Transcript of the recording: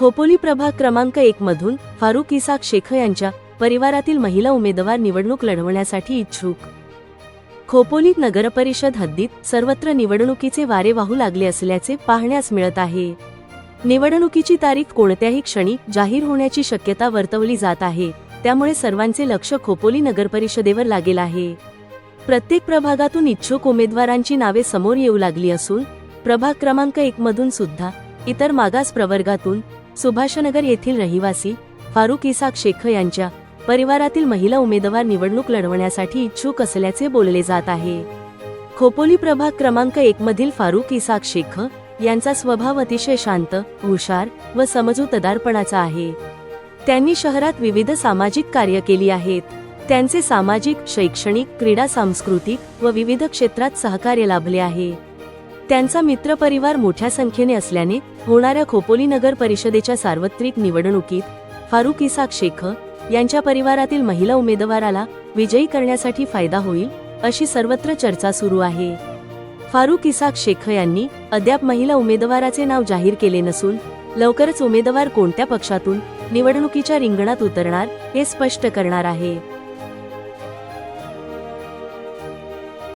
खोपोली प्रभाग क्रमांक एक मधून फारुक इसाक शेख यांच्या परिवारातील महिला उमेदवार निवडणूक लढवण्यासाठी इच्छुक. खोपोली नगरपरिषद हद्दीत सर्वत्र निवडणुकीचे वारे वाहू लागले असल्याचे पाहण्यास मिळत आहे. निवडणुकीची तारीख कोणत्याही क्षणी जाहीर होण्याची शक्यता वर्तवली जात आहे त्यामुळे सर्वांचे लक्ष खोपोली नगरपरिषदेवर लागेल आहे. प्रत्येक प्रभागातून इच्छुक उमेदवारांची नावे समोर येऊ लागली असून प्रभाग क्रमांक एक मधून सुद्धा इतर मागास प्रवर्गातून सुभाषनगर येथील रहिवासी फारुक इसाक शेख यांच्या परिवारातील महिला उमेदवार निवडणूक लढवण्यासाठी इच्छुक असल्याचे बोलले जात आहे. खोपोली प्रभाग क्रमांक एक मधील फारुक इसाक शेख यांचा स्वभाव अतिशय शांत हुशार व समजूतदारपणाचा आहे. त्यांनी शहरात विविध सामाजिक कार्य केली आहेत. त्यांचे सामाजिक शैक्षणिक क्रीडा सांस्कृतिक व विविध क्षेत्रात सहकार्य लाभले आहे. त्यांचा मित्रपरिवार मोठ्या संख्येने असल्याने होणाऱ्या खोपोली नगर परिषदेच्या सार्वत्रिक निवडणुकीत फारुक इसाक शेख यांच्या परिवारातील महिला उमेदवाराला विजयी करण्यासाठी फायदा होईल अशी सर्वत्र चर्चा सुरू आहे. फारुक इसाक शेख यांनी अद्याप महिला उमेदवाराचे नाव जाहीर केले नसून लवकरच उमेदवार कोणत्या पक्षातून निवडणुकीच्या रिंगणात उतरणार हे स्पष्ट करणार आहे.